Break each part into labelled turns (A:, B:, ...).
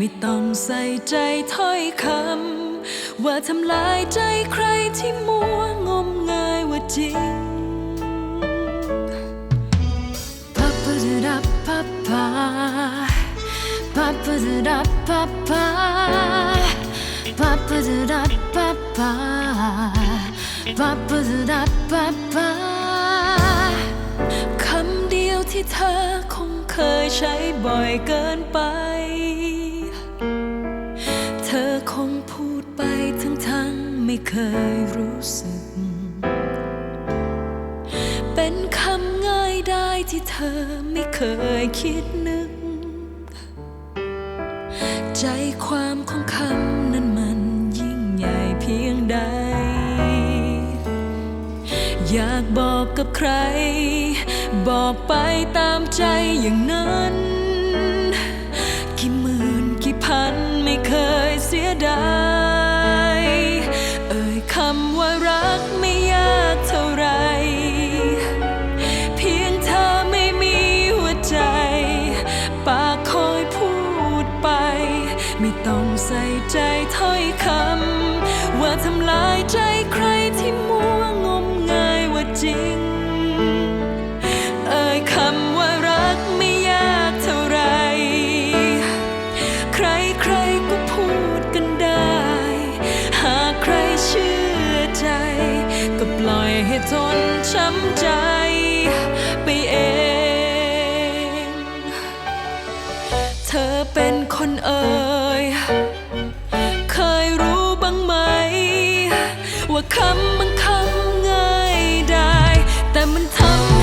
A: ไม่ต้องใส่ใจถ้อยคำ ว่าทำลายใจใครที่มัวงมงายว่าจริงปะปะดะดะปะปะปะปะดะดะปะปะปะปะดะดะปะปะปะปะดะดะปะปะคำเดียวที่เธอคงเคยใช้บ่อยเกินไป ไม่เคยรู้สึก เป็นคำง่ายได้ที่เธอไม่เคยคิดนึก ใจความของคำนั้นมันยิ่งใหญ่เพียงใด อยากบอกกับใคร บอกไปตามใจอย่างนั้นกี่หมื่นกี่พันไม่เคยเสียดาย ใจถ้อยคำ ว่าทำลายใจใครที่มัวงมงายว่าจริง เอ่ยคำว่ารักไม่ยากเท่าไร ใครใครก็พูดกันได้ หากใครเชื่อใจ ก็ปล่อยให้ทนช้ำใจไปเองเธอเป็นคนเอ่ คำบางคำง่ายได้ แต่มันทำ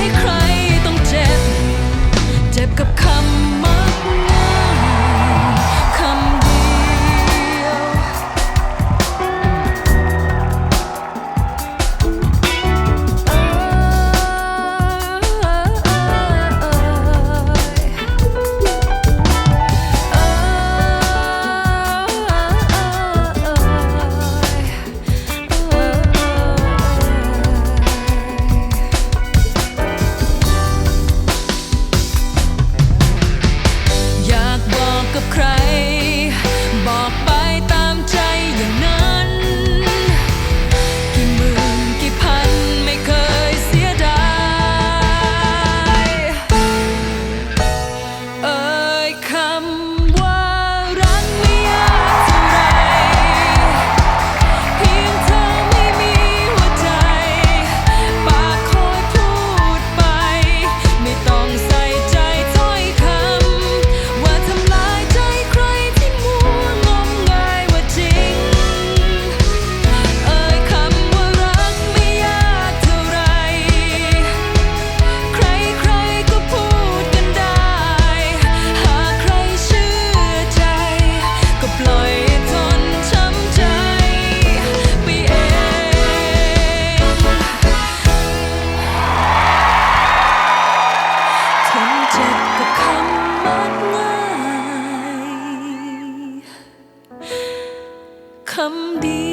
A: come deep.